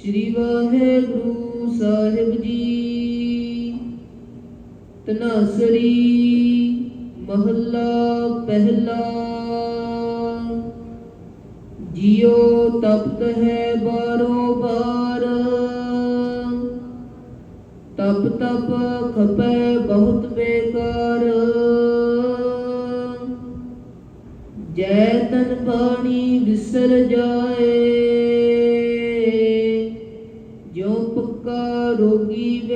ਸ੍ਰੀ ਵਾਹਿਗੁਰੂ ਸਾਹਿਬ ਜੀ। ਤਨਾਸਰੀ ਮਹੱਲਾ ਪਹਿਲਾ। ਜਿਉ ਤਪਤ ਹੈ ਬਾਰੋ ਬਾਰ। ਤਪ ਤਪ ਖਪੈ ਬਹੁਤ ਬੇਕਾਰ। ਜੈ ਤਨ ਬਾਣੀ ਵਿਸਰ ਜਾਏ।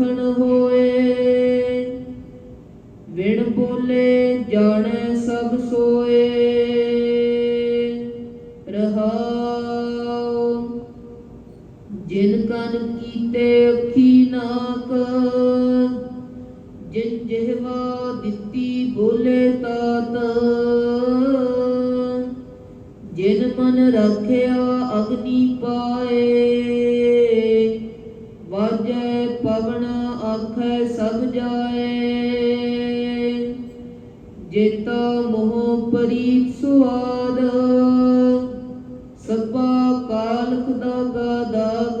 ਬੋਲਣ ਹੋਏ। ਵਿਣ ਬੋਲੇ ਜਾਣੈ ਸਭ ਸੋਏ। ਰਹਾਉ, ਜਿਨ ਕਨ ਕੀਤੇ ਅੱਖੀ ਨਾਕ, ਜਿਨ ਜਿਹਵਾ ਦਿੱਤੀ ਬੋਲੇ ਤਾਤ, ਜਿਨ ਮਨ ਰੱਖਿਆ ਅਗਨੀ ਪਾਏ। ਵਾਜੈ ਪਵਨ ਆਖੈ ਸਭ ਜਾਏ। ਜੇਤਾ ਮੋਹ ਪਰੀਤ ਸੁਆਦ ਸਭਾ ਕਾਲਖ ਦਾਗਾ ਦਾਗ।